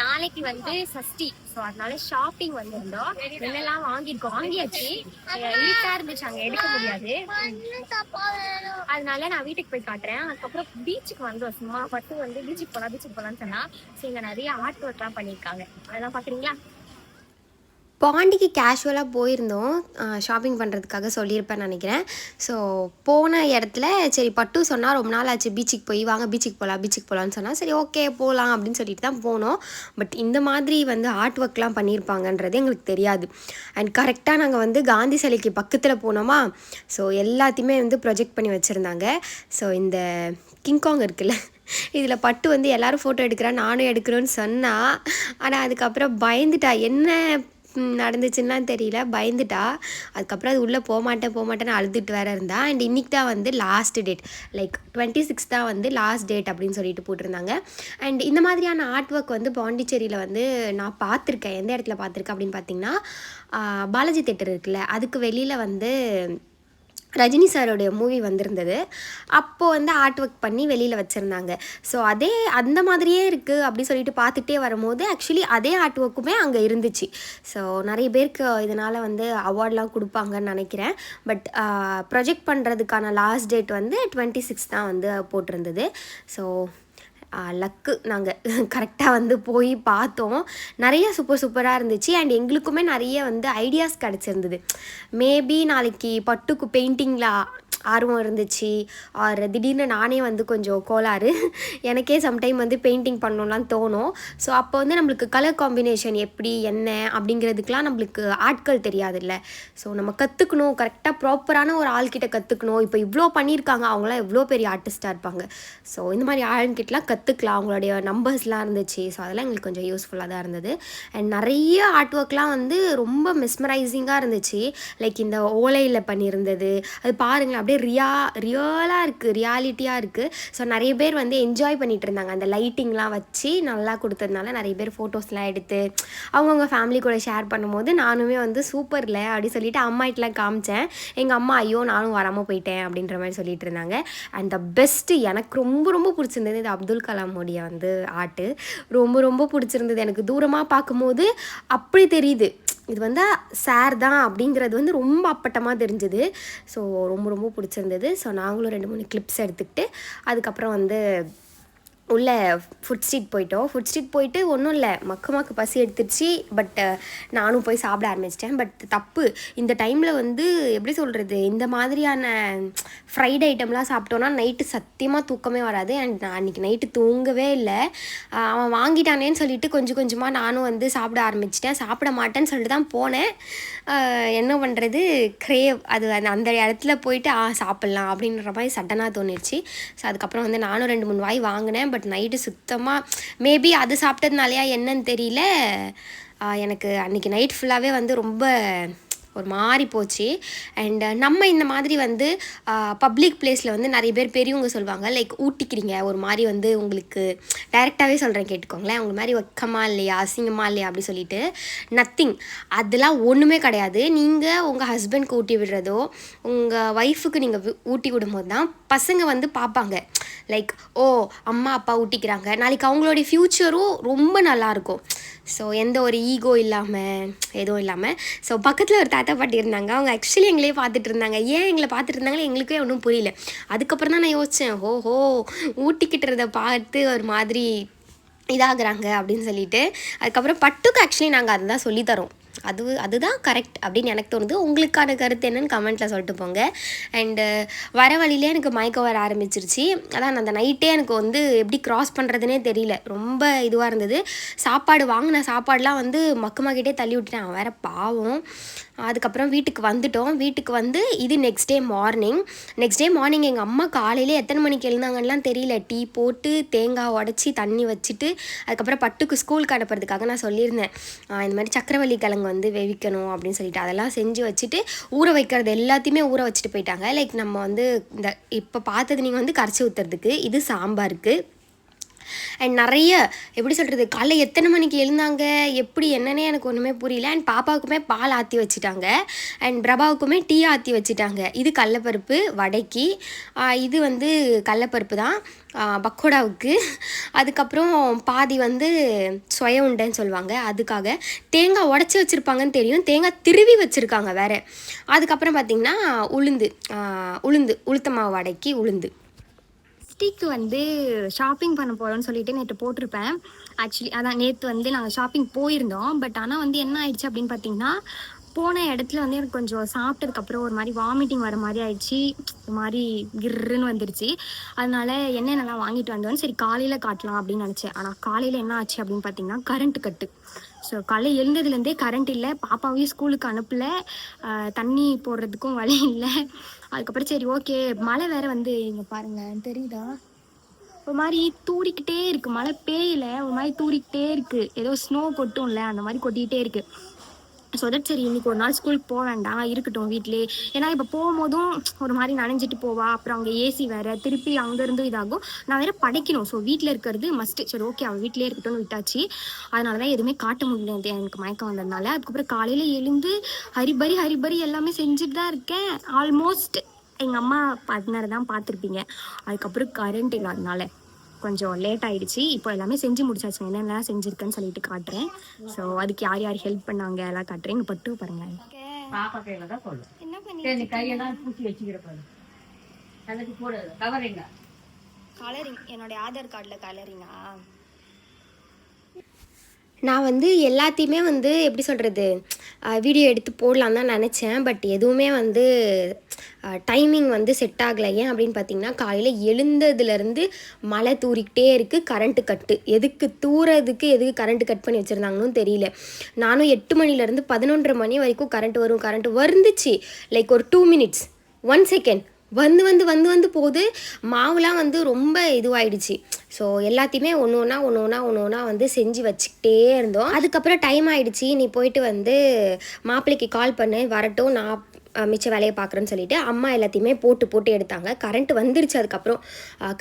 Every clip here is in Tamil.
நாளைக்கு வந்து சஷ்டி. ஸோ அதனால ஷாப்பிங் வந்திருந்தோம். என்னெல்லாம் வாங்கியிருக்கோம்? வாங்கியாச்சு. இருட்டா இருந்துச்சு. அங்க எடுக்க முடியாது. அதனால நான் வீட்டுக்கு போய் காட்டுறேன். அதுக்கப்புறம் பீச்சுக்கு வந்தோம். சும்மா பட்டு வந்து பீச்சுக்கு போலாம் பீச்சுக்கு போலாம்னு சொன்னா. ஸோ இங்க நிறைய ஆர்ட் ஒர்க்லாம் பண்ணியிருக்காங்க. அதெல்லாம் பாக்குறீங்களா பாண்டிக்கு கேஷுவலாக போயிருந்தோம். ஷாப்பிங் பண்ணுறதுக்காக சொல்லியிருப்பேன் நினைக்கிறேன். ஸோ போன இடத்துல சரி பட்டு சொன்னால் ரொம்ப நாள் ஆச்சு. பீச்சுக்கு போய் வாங்க பீச்சுக்கு போகலாம் பீச்சுக்கு போகலான்னு சொன்னால் சரி ஓகே போகலாம் அப்படின்னு சொல்லிட்டு தான் போனோம். பட் இந்த மாதிரி வந்து ஆர்ட் ஒர்க்லாம் பண்ணியிருப்பாங்கன்றது எங்களுக்கு தெரியாது. அண்ட் கரெக்டாக நாங்கள் வந்து காந்தி சிலைக்கு பக்கத்தில் போனோமா? ஸோ எல்லாத்தையுமே வந்து ப்ரொஜெக்ட் பண்ணி வச்சுருந்தாங்க. ஸோ இந்த கிங்காங் இருக்குல்ல இதில் பட்டு வந்து எல்லோரும் ஃபோட்டோ எடுக்கிறா நானும் எடுக்கிறோன்னு சொன்னால் ஆனால் அதுக்கப்புறம் பயந்துட்டா. என்ன நடந்துச்சுன்னா தெரியல. பயந்துட்டா. அதுக்கப்புறம் அது உள்ளே போகமாட்டேன் போகமாட்டேன்னு அழுதுட்டு வேற இருந்தா. அண்ட் இன்றைக்கி தான் வந்து last date like twenty six தான் வந்து லாஸ்ட் டேட் அப்படின்னு சொல்லிட்டு போட்டிருந்தாங்க. அண்ட் இந்த மாதிரியான ஆர்ட் ஒர்க் வந்து பாண்டிச்சேரியில் வந்து நான் பார்த்துருக்கேன். எந்த இடத்துல பார்த்துருக்கேன் அப்படின்னு பார்த்தீங்கன்னா பாலாஜி தேட்டர் இருக்குல்ல. அதுக்கு வெளியில் வந்து ரஜினி சாரோடைய மூவி வந்திருந்தது. அப்போது வந்து ஆர்ட் ஒர்க் பண்ணி வெளியில் வச்சுருந்தாங்க. ஸோ அதே அந்த மாதிரியே இருக்குது அப்படி சொல்லிட்டு பார்த்துட்டே வரும்போது ஆக்சுவலி அதே ஆர்ட் ஒர்க்குமே அங்கே இருந்துச்சு. ஸோ நிறைய பேருக்கு இதனால் வந்து அவார்ட்லாம் கொடுப்பாங்கன்னு நினைக்கிறேன். பட் ப்ரொஜெக்ட் பண்ணுறதுக்கான லாஸ்ட் டேட் வந்து டுவெண்ட்டி சிக்ஸ் தான் வந்து போட்டிருந்தது. So luck. நாங்கள் கரெக்டாக வந்து போய் பார்த்தோம். நிறைய சூப்பர் சூப்பராக இருந்துச்சு. அண்ட் எங்களுக்குமே நிறைய வந்து ஐடியாஸ் கிடச்சிருந்தது. மேபி நாளைக்கு பட்டுக்கு பெயிண்டிங்கில் ஆர்வம் இருந்துச்சு. ஆர் திடீர்னு நானே வந்து கொஞ்சம் கோளாறு. எனக்கே சம்டைம் வந்து பெயிண்டிங் பண்ணணும்லாம் தோணும். ஸோ அப்போ வந்து நம்மளுக்கு கலர் காம்பினேஷன் எப்படி என்ன அப்படிங்கிறதுக்கெலாம் நம்மளுக்கு ஆட்கள் தெரியாதுல்ல. ஸோ நம்ம கற்றுக்கணும் கரெக்டாக ப்ராப்பரான ஒரு ஆள்கிட்ட கற்றுக்கணும் இப்போ இவ்வளோ பண்ணியிருக்காங்க அவங்களாம் எவ்வளோ பெரிய ஆர்டிஸ்ட்டாக இருப்பாங்க. ஸோ இந்த மாதிரி ஆளுங்கிட்டலாம் கற்றுக்கலாம் அவங்களுடைய நம்பர்ஸ்லாம் இருந்துச்சு. ஸோ அதெல்லாம் எங்களுக்கு கொஞ்சம் யூஸ்ஃபுல்லாக தான் இருந்தது. அண்ட் நிறைய ஆர்ட் ஒர்க்லாம் வந்து ரொம்ப மிஸ்மரைசிங்காக இருந்துச்சு. லைக் இந்த ஓலையில் பண்ணியிருந்தது. அது பாருங்களேன் அப்படியே ரியா ரியலாக இருக்குது ரியாலிட்டியாக இருக்குது ஸோ நிறைய பேர் வந்து என்ஜாய் பண்ணிட்டு இருந்தாங்க. அந்த லைட்டிங்லாம் வச்சு நல்லா கொடுத்ததுனால நிறைய பேர் ஃபோட்டோஸ்லாம் எடுத்து அவங்கவுங்க ஃபேமிலி கூட ஷேர் பண்ணும்போது நானுமே வந்து சூப்பரில் அப்படி சொல்லிட்டு அம்மாட்டெலாம் காமிச்சேன். எங்கள் அம்மா ஐயோ நானும் வராமல் போயிட்டேன் அப்படின்ற மாதிரி சொல்லிட்டு இருந்தாங்க. அண்ட் த பெஸ்ட்டு எனக்கு ரொம்ப ரொம்ப பிடிச்சிருந்தது இது அப்துல் கலாமுடைய வந்து ஆர்ட்டு ரொம்ப ரொம்ப பிடிச்சிருந்தது. எனக்கு தூரமாக பார்க்கும்போது அப்படி தெரியுது. இது வந்து சார் தான் அப்படிங்கிறது வந்து ரொம்ப அப்பட்டமாக தெரிஞ்சுது. ஸோ ரொம்ப ரொம்ப பிடிச்சிருந்தது. ஸோ நாங்களும் ரெண்டு மூணு கிளிப்ஸ் எடுத்துக்கிட்டு அதுக்கப்புறம் வந்து உள்ளே ஃபுட் ஸ்ட்ரீட் போயிட்டோம். ஃபுட் ஸ்ட்ரீட் போயிட்டு ஒன்றும் இல்லை. மக்கு மக்கு பசி எடுத்துருச்சு. பட் நானும் போய் சாப்பிட ஆரம்பிச்சிட்டேன். பட் தப்பு. இந்த டைமில் வந்து எப்படி சொல்கிறது இந்த மாதிரியான ஃப்ரைட் ஐட்டம்லாம் சாப்பிட்டோன்னா நைட்டு சத்தியமாக தூக்கமே வராது. அண்ட் நான் அன்றைக்கி நைட்டு தூங்கவே இல்லை. அவன் வாங்கிட்டானேன்னு சொல்லிட்டு கொஞ்சம் கொஞ்சமாக நானும் வந்து சாப்பிட ஆரம்பிச்சிட்டேன். சாப்பிட மாட்டேன்னு சொல்லிட்டு தான் போனேன். என்ன பண்ணுறது க்ரேவ் அது அந்த அந்த இடத்துல போயிட்டு ஆ சாப்பிட்லாம் அப்படின்ற மாதிரி சட்டனாக தோணிடுச்சு ஸோ அதுக்கப்புறம் வந்து நானும் ரெண்டு மூணு வாய் வாங்கினேன். பட் நைட்டு சுத்தமாக மேபி அது சாப்பிட்டதுனாலையா என்னன்னு தெரியல. எனக்கு அன்றைக்கி நைட் ஃபுல்லாகவே வந்து ரொம்ப ஒரு மாதிரி போச்சு அண்ட் uh, நம்ம இந்த மாதிரி வந்து uh, பப்ளிக் பிளேஸில் வந்து நிறைய பேர் பெரியவங்க சொல்லுவாங்க லைக் ஊட்டிக்கிறீங்க ஒரு மாதிரி வந்து உங்களுக்கு டைரெக்டாகவே சொல்கிறேன் கேட்டுக்கோங்களேன். உங்க மாதிரி ஒக்கமாக இல்லையா அசிங்கமாக இல்லையா அப்படி சொல்லிட்டு நத்திங் அதெல்லாம் ஒன்றுமே கிடையாது. நீங்கள் உங்கள் ஹஸ்பண்ட்க்கு ஊட்டி விடுறதோ உங்கள் ஒய்ஃபுக்கு நீங்கள் ஊட்டி விடும்போது தான் பசங்க வந்து பார்ப்பாங்க. லைக் ஓ அம்மா அப்பா ஊட்டிக்கிறாங்க. நாளைக்கு அவங்களுடைய ஃப்யூச்சரும் ரொம்ப நல்லாயிருக்கும் ஸோ எந்த ஒரு ஈகோ இல்லாமல் எதுவும் இல்லாமல் ஸோ பக்கத்தில் ஒரு தாத்தா பாட்டி இருந்தாங்க அவங்க ஆக்சுவலி எங்களே பார்த்துட்டு இருந்தாங்க ஏன் எங்களை பார்த்துட்டு இருந்தாங்களே எங்களுக்கே ஒன்றும் புரியல. அதுக்கப்புறம் தான் நான் யோசித்தேன் ஓஹோ ஊட்டிக்கிட்டுறத பார்த்து ஒரு மாதிரி இதாகிறாங்க அப்படின்னு சொல்லிட்டு. அதுக்கப்புறம் பட்டுக்கு ஆக்சுவலி நாங்கள் அதை தான் சொல்லித்தரோம் அது அதுதான் கரெக்ட் அப்படின்னு எனக்கு தோணுது. உங்களுக்கான கருத்து என்னன்னு கமெண்ட்டில் சொல்லிட்டு போங்க. அண்டு வர வழியிலே எனக்கு மயக்கம் வர ஆரம்பிச்சிருச்சு. அதான் அந்த நைட்டே எனக்கு வந்து எப்படி க்ராஸ் பண்ணுறதுனே தெரியல. ரொம்ப இதுவாக இருந்தது. சாப்பாடு வாங்கின சாப்பாடெலாம் வந்து மக்கமாக்கிட்டே தள்ளி விட்டுட்டேன். அவன் வேற பாவம். அதுக்கப்புறம் வீட்டுக்கு வந்துட்டோம். வீட்டுக்கு வந்து இது next day morning next day morning எங்கள் அம்மா காலையிலே எத்தனை மணிக்கு எழுந்தாங்கலாம் தெரியல. டீ போட்டு தேங்காய் உடச்சி தண்ணி வச்சுட்டு அதுக்கப்புறம் பட்டுக்கு ஸ்கூலுக்கு அனுப்புறதுக்காக நான் சொல்லியிருந்தேன். இந்த மாதிரி சக்கரவள்ளி கிழங்கு வந்து வேவிக்கணும் அப்படின்னு சொல்லிட்டு. அதெல்லாம் செஞ்சு வச்சுட்டு ஊற வைக்கிறது எல்லாத்தையுமே ஊற வச்சுட்டு போயிட்டாங்க. லைக் நம்ம வந்து இந்த இப்போ பார்த்தது நீங்கள் வந்து கரைச்சி ஊற்றுறதுக்கு இது சாம்பாருக்கு. அண்ட் நிறைய எப்படி சொல்கிறது காலைல எத்தனை மணிக்கு எழுந்தாங்க எப்படி என்னன்னே எனக்கு ஒன்றுமே புரியல. அண்ட் பாப்பாவுக்குமே பால் ஆற்றி வச்சுட்டாங்க. அண்ட் பிரபாவுக்குமே டீ ஆற்றி வச்சுட்டாங்க. இது கடலப்பருப்பு வடைக்கு. இது வந்து கடலப்பருப்பு தான். பக்கோடாவுக்கு. அதுக்கப்புறம் பாதி வந்து சொய உண்டைன்னு சொல்லுவாங்க. அதுக்காக தேங்காய் உடச்சி வச்சுருப்பாங்கன்னு தெரியும். தேங்காய் திருவி வச்சுருக்காங்க வேறு. அதுக்கப்புறம் பார்த்திங்கன்னா உளுந்து. உளுந்து. உளுத்த மாவு வடைக்கு உளுந்து. ஸ்டிக்கு வந்து ஷாப்பிங் பண்ண போகிறோம்னு சொல்லிட்டு நேற்று போட்டிருப்பேன். ஆக்சுவலி அதான் நேற்று வந்து நாங்கள் ஷாப்பிங் போயிருந்தோம். பட் ஆனால் வந்து என்ன ஆயிடுச்சு அப்படின்னு பார்த்தீங்கன்னா போன இடத்துல வந்து எனக்கு கொஞ்சம் சாப்பிட்டதுக்கப்புறம் ஒரு மாதிரி வாமிட்டிங் வர மாதிரி ஆயிடுச்சு. ஒரு மாதிரி கிர்ருன்னு வந்துருச்சு. அதனால என்னென்னலாம் வாங்கிட்டு வந்தோன்னு சரி காலையில் காட்டலாம் அப்படின்னு நினச்சேன். ஆனால் காலையில் என்ன ஆச்சு அப்படின்னு பார்த்தீங்கன்னா கரண்ட் கட்டு ஸோ காலை எழுந்ததுலேருந்தே கரண்ட் இல்லை. பாப்பாவையும் ஸ்கூலுக்கு அனுப்பல. தண்ணி போடுறதுக்கும் வழி இல்லை. அதுக்கப்புறம் சரி ஓகே. மழை வேற வந்து இங்கே பாருங்க. தெரியுதா? ஒரு மாதிரி தூரிக்கிட்டே இருக்கு. மழை பெய்யல. ஒரு மாதிரி தூரிக்கிட்டே இருக்கு. ஏதோ ஸ்னோ கொட்டும்ல அந்த மாதிரி கொட்டிக்கிட்டே இருக்கு. ஸோ தட் சரி இன்னைக்கு ஒரு நாள் ஸ்கூலுக்கு போக வேண்டாம் இருக்கட்டும் வீட்டிலே. ஏன்னா இப்போ போகும்போதும் ஒரு மாதிரி நனைஞ்சிட்டு போவா. அப்புறம் அங்கே ஏசி வேற திருப்பி அங்கேருந்து இதாகும். நான் வேற படைக்கணும். ஸோ வீட்டில் இருக்கிறது மஸ்ட் சரி ஓகே அவள் வீட்டிலே இருக்கட்டும்னு விட்டாச்சு. அதனால தான் எதுவுமே காட்ட முடியாது எனக்கு எனக்கு மயக்கம் வந்ததுனால. அதுக்கப்புறம் காலையில் எழுந்து ஹரிபரி ஹரிபரி எல்லாமே செஞ்சுட்டு தான் இருக்கேன். ஆல்மோஸ்ட் எங்கள் அம்மா பார்ட்னர் தான் பார்த்துருப்பீங்க. அதுக்கப்புறம் கரண்ட் இல்லாதனால. கொஞ்சம் லேட் ஆயிடுச்சு. இப்போ எல்லாமே செஞ்சு முடிச்சாச்சு. நான் என்னென்னலாம் செஞ்சுருக்கேன்னு சொல்லிட்டு காட்டுறேன். ஸோ அதுக்கு யார் யார் ஹெல்ப் பண்ணாங்க எல்லாம் காட்டுறேன். இங்க பட்டு பாருங்க. பாப்பா கையில தான் சொல்லும் என்ன பண்ணி கையெல்லாம் பூச்சி வச்சுக்கிற பாரு. அதுக்கு போடு கவரிங்க கலரிங் என்னுடைய ஆதார் கார்டில் கலரிங்கா நான் வந்து எல்லாத்தையுமே வந்து எப்படி சொல்கிறது வீடியோ எடுத்து போடலாம் தான் நினச்சேன். பட் எதுவுமே வந்து டைமிங் வந்து செட் ஆகலை. ஏன் அப்படின்னு பார்த்தீங்கன்னா காலையில் எழுந்ததுலேருந்து மழை தூறிக்கிட்டே இருக்குது கரண்ட்டு கட்டு எதுக்கு தூறதுக்கு எதுக்கு கரண்ட்டு கட் பண்ணி வச்சுருந்தாங்கன்னு தெரியல. நானும் எட்டு மணிலேருந்து பதினொன்றரை மணி வரைக்கும் கரண்ட் வரும் கரண்ட் வந்துச்சு லைக் ஒரு டூ மினிட்ஸ் ஒன் செகண்ட் வந்து வந்து வந்து வந்து போகுது. மாவுலாம் வந்து ரொம்ப இதுவாயிடுச்சு. ஸோ எல்லாத்தையுமே ஒன்று ஒன்றா ஒன்று ஒன்றா ஒன்று ஒன்றா வந்து செஞ்சு வச்சுக்கிட்டே இருந்தோம். அதுக்கப்புறம் டைம் ஆயிடுச்சு. நீ போயிட்டு வந்து மாப்பிள்ளைக்கு கால் பண்ணு வரட்டும். நான் மிச்ச வேலையை பார்க்குறேன்னு சொல்லிட்டு அம்மா எல்லாத்தையுமே போட்டு போட்டு எடுத்தாங்க. கரண்ட் வந்துருச்சு அதுக்கப்புறம்.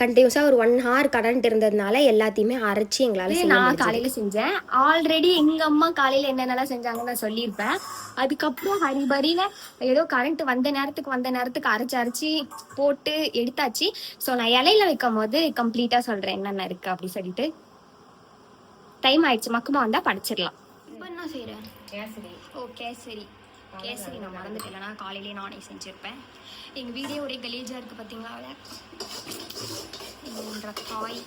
கண்டினியூஸாக ஒரு ஒன் ஹவர் கரண்ட் இருந்ததுனால எல்லாத்தையுமே அரைச்சி எங்களால் நான். காலையில செஞ்சேன். ஆல்ரெடி எங்க அம்மா காலையில என்னென்னலாம் செஞ்சாங்கன்னு நான் சொல்லியிருப்பேன். அதுக்கப்புறம் ஹரிபரியில ஏதோ கரண்ட் வந்த நேரத்துக்கு வந்த நேரத்துக்கு அரைச்சு அரைச்சி போட்டு எடுத்தாச்சு. ஸோ நான் இலையில வைக்கும் போது கம்ப்ளீட்டா சொல்றேன் என்னென்ன இருக்கு அப்படி சொல்லிட்டு. டைம் ஆயிடுச்சு. மக்குமா வந்தா படிச்சிடலாம். இப்போ என்ன செய்யறேன் கேசரி. ஓ கேசரி. கேசரி நான் மறந்துட்டேன் இல்லைனா காலையிலேயே நானே செஞ்சுருப்பேன் எங்கள் வீடே ஒரே கலீஜாக இருக்குது பார்த்தீங்களா என்ற காய்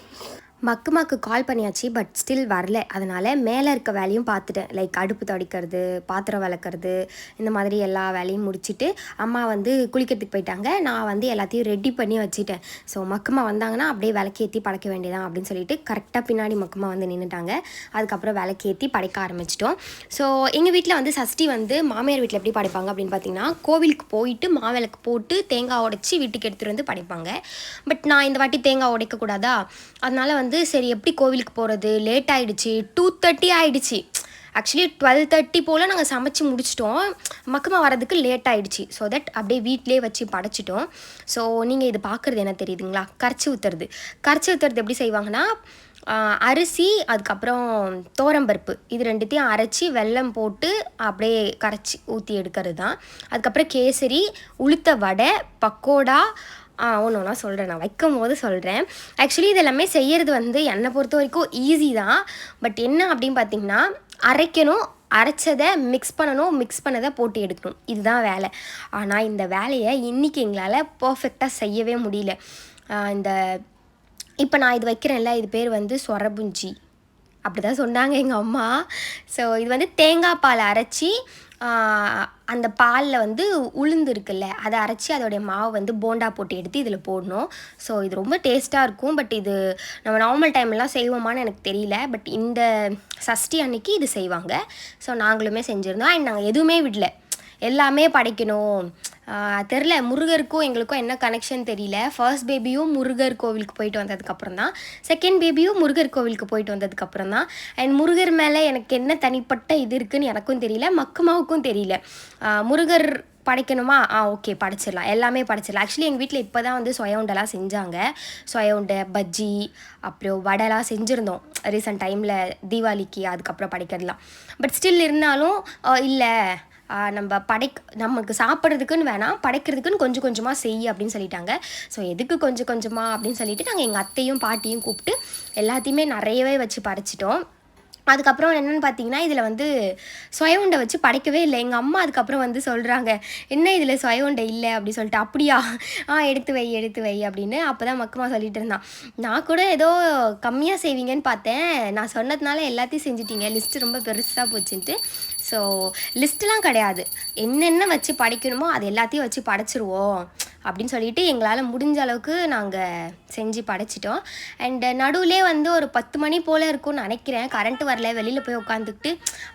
மக்கு மக்கு கால் பண்ணியாச்சு பட் ஸ்டில் வரல. அதனால் மேலே இருக்க வேலையும் பார்த்துட்டேன். லைக் அடுப்பு துடைக்கிறது பாத்திரம் விளக்குறது இந்த மாதிரி எல்லா வேலையும் முடிச்சுட்டு அம்மா வந்து குளிக்கிறதுக்கு போயிட்டாங்க. நான் வந்து எல்லாத்தையும் ரெடி பண்ணி வச்சுட்டேன். ஸோ மக்குமா வந்தாங்கன்னா அப்படியே விளக்கேற்றி படைக்க வேண்டியதான் அப்படின்னு சொல்லிட்டு கரெக்டாக பின்னாடி மக்குமா வந்து நின்றுட்டாங்க அதுக்கப்புறம் விளக்கேற்றி படைக்க ஆரம்பிச்சிட்டோம். ஸோ எங்கள் வீட்டில் வந்து சஷ்டி வந்து மாமியார் வீட்டில் எப்படி படைப்பாங்க அப்படின்னு பார்த்தீங்கன்னா கோவிலுக்கு போயிட்டு மாவிளக்கு போட்டு தேங்காய் உடைச்சி வீட்டுக்கு எடுத்துகிட்டு வந்து படைப்பாங்க. பட் நான் இந்த வாட்டி தேங்காய் உடைக்கக்கூடாதா? அதனால் வந்து சரி எப்படி கோவிலுக்கு போகிறது லேட் ஆகிடுச்சி டூ தேர்ட்டி ஆகிடுச்சி ஆக்சுவலி டுவெல் தேர்ட்டி போல் நாங்கள் சமைச்சு முடிச்சிட்டோம். மக்குமா வரதுக்கு லேட் ஆகிடுச்சி ஸோ தட் அப்படியே வீட்டிலே வச்சு படைச்சிட்டோம். ஸோ நீங்கள் இது பார்க்குறது என்ன தெரியுதுங்களா? கரைச்சி ஊற்றுறது கரைச்சி ஊற்றுறது எப்படி செய்வாங்கன்னா அரிசி அதுக்கப்புறம் தோரம்பருப்பு. இது ரெண்டுத்தையும் அரைச்சி வெல்லம் போட்டு அப்படியே கரைச்சி ஊற்றி எடுக்கிறது தான் அதுக்கப்புறம் கேசரி உளுத்த வடை பக்கோடா ஆ ஒன்று ஒன்றா சொல்கிறேன் நான் வைக்கும் போது சொல்கிறேன் ஆக்சுவலி இது எல்லாமே செய்கிறது வந்து என்னை பொறுத்த வரைக்கும் ஈஸி தான். பட் என்ன அப்படின்னு பார்த்தீங்கன்னா அரைக்கணும் அரைச்சதை மிக்ஸ் பண்ணணும் மிக்ஸ் பண்ணதை போட்டு எடுக்கணும். இதுதான் வேலை. ஆனால் இந்த வேலையை இன்றைக்கி எங்களால் பர்ஃபெக்டாக செய்யவே முடியல. இந்த இப்போ நான் இது வைக்கிறேன்ல இது பேர் வந்து சொரபுஞ்சி. அப்படி தான் சொன்னாங்க எங்கள் அம்மா. ஸோ இது வந்து தேங்காய் பால் அரைச்சி அந்த பாலில் வந்து உளுந்து இருக்குல்ல அதை அரைச்சி அதோடைய மாவு வந்து போண்டா போட்டு எடுத்து இதில் போடணும். ஸோ இது ரொம்ப டேஸ்ட்டாக இருக்கும் பட் இது நம்ம நார்மல் டைம்லாம் செய்வோமான்னு எனக்கு தெரியல. பட் இந்த சஷ்டி அன்னைக்கு இது செய்வாங்க. ஸோ நாங்களுமே செஞ்சுருந்தோம். அண்ட் நாங்கள் எதுவுமே விடல. எல்லாமே படைக்கணும். தெரில. முருகருக்கும் எங்களுக்கும் என்ன கனெக்ஷன் தெரியல. ஃபர்ஸ்ட் பேபியும் முருகர் கோவிலுக்கு போயிட்டு வந்ததுக்கப்புறம் தான் செகண்ட் பேபியும் முருகர் கோவிலுக்கு போயிட்டு வந்ததுக்கப்புறம் தான் அண்ட் முருகர் மேலே எனக்கு என்ன தனிப்பட்ட இது இருக்குன்னு எனக்கும் தெரியல. மக்குமாவுக்கும் தெரியல. முருகர் படைக்கணுமா? ஆ ஓகே படைச்சிடலாம். எல்லாமே படைச்சிடலாம். ஆக்சுவலி எங்கள் வீட்டில் இப்போ தான் வந்து சொய உண்டெல்லாம் செஞ்சாங்க. சொய உண்டை பஜ்ஜி அப்புறம் வடைலாம் செஞ்சுருந்தோம். ரீசெண்ட் டைமில் தீபாவளிக்கு அதுக்கப்புறம் படைக்கிறதுலாம். பட் ஸ்டில் இருந்தாலும் இல்லை. நம்ம படைக் நமக்கு சாப்பிட்றதுக்குன்னு வேணாம் படைக்கிறதுக்குன்னு கொஞ்சம் கொஞ்சமாக செய் அப்படின்னு சொல்லிட்டாங்க. ஸோ எதுக்கு கொஞ்சம் கொஞ்சமாக அப்படின்னு சொல்லிட்டு நாங்கள் எங்கள் அத்தையும் பாட்டியும் கூப்பிட்டு எல்லாத்தையுமே நிறையவே வச்சு படைச்சிட்டோம். அதுக்கப்புறம் என்னென்னு பார்த்தீங்கன்னா இதில் வந்து சொய உண்டை வச்சு படைக்கவே இல்லை. எங்கள் அம்மா அதுக்கப்புறம் வந்து சொல்கிறாங்க என்ன இதில் சொய உண்டை இல்லை? அப்படி சொல்லிட்டு அப்படியா? ஆ எடுத்து வை எடுத்து வை அப்படின்னு அப்போ தான் மக்கமா சொல்லிட்டு இருந்தான். நான் கூட ஏதோ கம்மியாக செய்வீங்கன்னு பார்த்தேன். நான் சொன்னதுனால எல்லாத்தையும் செஞ்சிட்டீங்க. லிஸ்ட்டு ரொம்ப பெருசாக போச்சுன்ட்டு. ஸோ லிஸ்ட்லாம் கிடையாது. என்னென்ன வச்சு படைக்கணுமோ அது எல்லாத்தையும் வச்சு படைச்சிருவோம். அப்படின்னு சொல்லிட்டு எங்களால் முடிஞ்ச அளவுக்கு நாங்கள் செஞ்சு படைச்சிட்டோம். அண்டு நடுவுலே வந்து ஒரு பத்து மணி போல் இருக்கும்னு நினைக்கிறேன். கரண்ட்டு வரல வெளியில் போய் உட்காந்துக்கிட்டு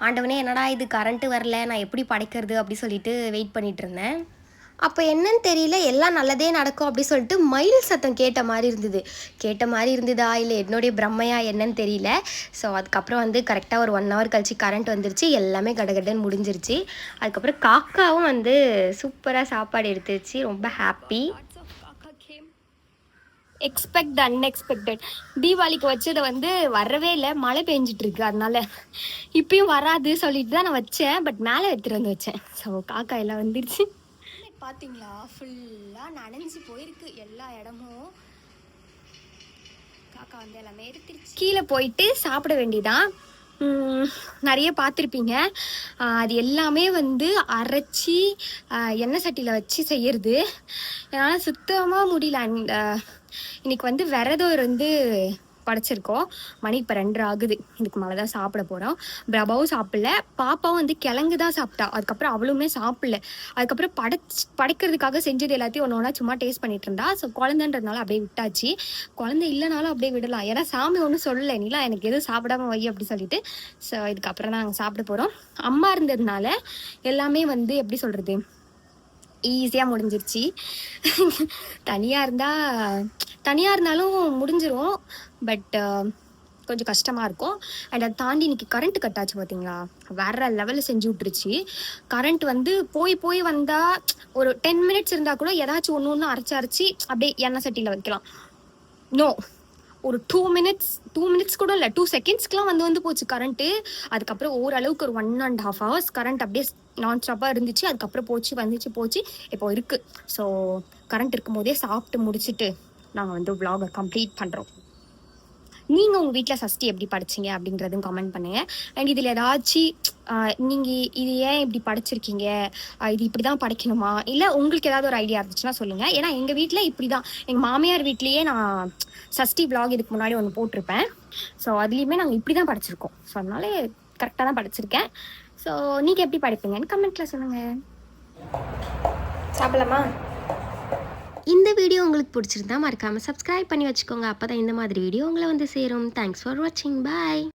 ஆண்டவனே என்னடா இது கரண்ட்டு வரல நான் எப்படி படைக்கிறது அப்படி சொல்லிட்டு வெயிட் பண்ணிகிட்டு இருந்தேன். அப்போ என்னன்னு தெரியல எல்லாம் நல்லதே நடக்கும் அப்படி சொல்லிட்டு மயில் சத்தம் கேட்ட மாதிரி இருந்தது. கேட்ட மாதிரி இருந்ததா இல்லை என்னுடைய பிரம்மையா என்னன்னு தெரியல. ஸோ அதுக்கப்புறம் வந்து கரெக்டாக ஒரு ஒன் ஹவர் கழிச்சு கரண்ட் வந்துருச்சு. எல்லாமே கடகடன்னு முடிஞ்சிருச்சு. அதுக்கப்புறம் காக்காவும் வந்து சூப்பராக சாப்பாடு எடுத்துருச்சு. ரொம்ப ஹாப்பி எக்ஸ்பெக்ட் அன்எக்ஸ்பெக்டட் தீபாவளிக்கு வச்சதை வந்து வரவே இல்லை. மழை பெஞ்சிட்டு இருக்கு அதனால. இப்பயும் வராது சொல்லிட்டு தான் நான் வச்சேன். பட் மேலே எடுத்துகிட்டு வந்து வச்சேன். ஸோ காக்கா எல்லாம் வந்துருச்சு. பார்த்தீங்களா ஃபுல்லாக நனைஞ்சு போயிருக்கு. எல்லா இடமும். காக்கா வந்து எல்லாமே எடுத்துருச்சு. கீழே போயிட்டு சாப்பிட வேண்டியதான் நிறைய பார்த்துருப்பீங்க. அது எல்லாமே வந்து அரைச்சி எண்ணெய் சட்டியில் வச்சு செய்யறது. என்னால் சுத்தமாக முடியல. அண்ட் இன்னைக்கு வந்து விரதம் இருந்து படைச்சிருக்கோம். மணி இப்போ ரெண்டரை ஆகுது. இதுக்கு மேலே தான் சாப்பிட போகிறோம் பிரபாவும் சாப்பிடல. பாப்பாவும் வந்து கிழங்கு தான் சாப்பிட்டா. அதுக்கப்புறம் அவளுமே சாப்பிடல. அதுக்கப்புறம் படைச்சு படைக்கிறதுக்காக செஞ்சது எல்லாத்தையும் ஒன்று ஒன்றா சும்மா டேஸ்ட் பண்ணிட்டு இருந்தா. ஸோ குழந்தைன்றதுனால அப்படியே விட்டாச்சு. குழந்தை இல்லைனாலும் அப்படியே விடலாம். ஏன்னா சாமி ஒன்றும் சொல்லலை. நீலா எனக்கு எதுவும் சாப்பிடாம வை அப்படி சொல்லிட்டு. ஸோ இதுக்கப்புறம் தான் நாங்கள் சாப்பிட போகிறோம் அம்மா இருந்ததுனால எல்லாமே வந்து எப்படி சொல்கிறது ஈஸியாக முடிஞ்சிருச்சு. தனியாக இருந்தால் தனியாக இருந்தாலும் முடிஞ்சிரும். பட் கொஞ்சம் கஷ்டமாக இருக்கும். அண்ட் அதை தாண்டி இன்றைக்கி கரண்ட் கட் ஆச்சு பார்த்தீங்களா வேற லெவலில் செஞ்சு விட்டுருச்சு. கரண்ட் வந்து போய் போய் வந்தால் ஒரு டென் மினிட்ஸ் இருந்தால் கூட ஏதாச்சும் ஒன்று ஒன்று அரைச்சி அரைச்சி அப்படியே எண்ணெய் சட்டியில் வைக்கலாம். நோ ஒரு டூ மினிட்ஸ் டூ மினிட்ஸ் கூட இல்லை டூ செகண்ட்ஸ்க்குலாம் வந்து வந்து போச்சு கரண்ட்டு அதுக்கப்புறம் ஓரளவுக்கு ஒரு one and half hours current அப்படியே நான் ஸ்டாப்பாக இருந்துச்சு. அதுக்கப்புறம் போச்சு வந்துச்சு போச்சு. இப்போ இருக்குது ஸோ கரண்ட் இருக்கும் போதே சாப்பிட்டு முடிச்சுட்டு நாங்கள் வந்து vlog-அ கம்ப்ளீட் பண்ணுறோம் நீங்கள் உங்கள் வீட்டில் சஷ்டி எப்படி படிச்சீங்க அப்படின்றதும் கமெண்ட் பண்ணுங்க. அண்ட் இதில் ஏதாச்சும் நீங்கள் இது ஏன் இப்படி படிச்சிருக்கீங்க? இது இப்படி தான் படிக்கணுமா? இல்லை உங்களுக்கு ஏதாவது ஒரு ஐடியா இருந்துச்சுன்னா சொல்லுங்கள் ஏன்னா எங்கள் வீட்டில் இப்படி தான் எங்கள் மாமியார் வீட்லேயே நான் சஷ்டி vlog இதுக்கு முன்னாடி ஒன்று போட்டிருப்பேன். ஸோ அதுலேயுமே நாங்கள் இப்படி தான் படிச்சிருக்கோம். ஸோ அதனால கரெக்டாக தான் படிச்சிருக்கேன். ஸோ நீங்கள் எப்படி படிப்பீங்கன்னு கமெண்ட்டில் சொல்லுங்கள் சாப்பிடலாமா? இந்த வீடியோ உங்களுக்கு பிடிச்சிருந்தா மறக்காமல் சப்ஸ்கிரைப் பண்ணி வச்சுக்கோங்க. அப்போ தான் இந்த மாதிரி வீடியோ உங்களை வந்து சேரும். தேங்க்ஸ் ஃபார் வாட்சிங் பாய்